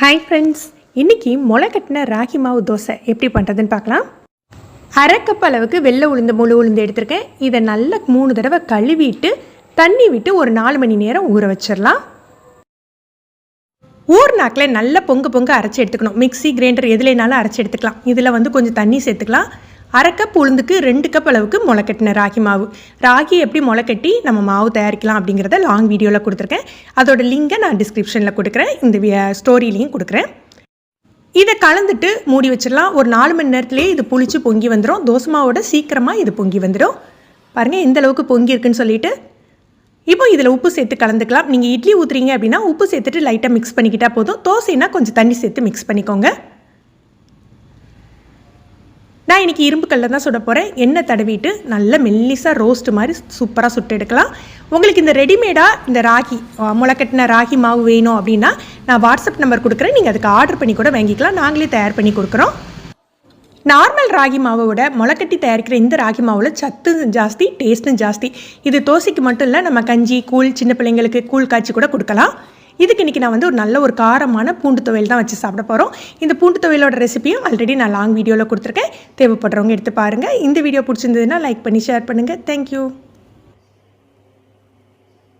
Hi friends இன்றைக்கி முளை கட்டின ராகி மாவு தோசை எப்படி பண்ணுறதுன்னு பார்க்கலாம். அரை கப் அளவுக்கு வெள்ளை உளுந்து முழு உளுந்து எடுத்திருக்கேன். இதை நல்லா மூணு தடவை கழுவிட்டு தண்ணி விட்டு ஒரு நாலு மணி நேரம் ஊற வச்சிடலாம். ஊர்நாக்கில் நல்லா பொங்க பொங்க அரைச்சி எடுத்துக்கணும். மிக்ஸி கிரைண்டர் எதுலேனாலும் அரைச்சி எடுத்துக்கலாம். இதில் வந்து கொஞ்சம் தண்ணி சேர்த்துக்கலாம். அரை கப் உளுந்துக்கு ரெண்டு கப் அளவுக்கு முளைக்கட்டின ராகி மாவு. ராகி எப்படி முளைக்கட்டி நம்ம மாவு தயாரிக்கலாம் அப்படிங்கிறத லாங் வீடியோவில் கொடுத்துருக்கேன். அதோட லிங்கை நான் டிஸ்கிரிப்ஷனில் கொடுக்குறேன். இந்த ஸ்டோரிலையும் கொடுக்குறேன். இதை கலந்துட்டு மூடி வச்சிடலாம். ஒரு நாலு மணி நேரத்துலேயே இது புளிச்சு பொங்கி வந்துடும் தோசை மாவோட சீக்கிரமாக இது பொங்கி வந்துடும் பாருங்கள் எந்த அளவுக்கு பொங்கி இருக்குன்னு சொல்லிட்டு. இப்போ இதில் உப்பு சேர்த்து கலந்துக்கலாம். நீங்கள் இட்லி ஊற்றுறீங்க அப்படின்னா உப்பு சேர்த்துட்டு லைட்டாக மிக்ஸ் பண்ணிக்கிட்டால் போதும். தோசைனா கொஞ்சம் தண்ணி சேர்த்து மிக்ஸ் பண்ணிக்கோங்க. நான் இன்றைக்கி இரும்பு கல்லில் தான் சுட போகிறேன் எண்ணெய் தடவிட்டு நல்ல மெல்லிசாக ரோஸ்ட் மாதிரி சூப்பராக சுட்டு எடுக்கலாம். உங்களுக்கு இந்த ரெடிமேடாக இந்த ராகி முளைக்கட்டின ராகி மாவு வேணும் அப்படின்னா நான் வாட்ஸ்அப் நம்பர் கொடுக்குறேன். நீங்கள் அதுக்கு ஆர்டர் பண்ணி கூட வாங்கிக்கலாம். நாங்களே தயார் பண்ணி கொடுக்குறோம். நார்மல் ராகி மாவை விட முளைக்கட்டி தயாரிக்கிற இந்த ராகி மாவில் சத்து ஜாஸ்தி டேஸ்ட்டும் ஜாஸ்தி. இது தோசைக்கு மட்டும் இல்லை நம்ம கஞ்சி கூழ் சின்ன பிள்ளைங்களுக்கு கூழ் காய்ச்சி கூட கொடுக்கலாம். இதுக்கு இன்றைக்கி நான் வந்து ஒரு நல்ல ஒரு காரமான பூண்டு துவையல் தான் வச்சு சாப்பிட போகிறோம் இந்த பூண்டு துவையலோட ரெசிபியும் ஆல்ரெடி நான் லாங் வீடியோவில் கொடுத்துருக்கேன். தேவைப்படுறவங்க எடுத்து பாருங்கள் இந்த வீடியோ பிடிச்சிருந்ததுன்னா லைக் பண்ணி ஷேர் பண்ணுங்கள் தேங்க்யூ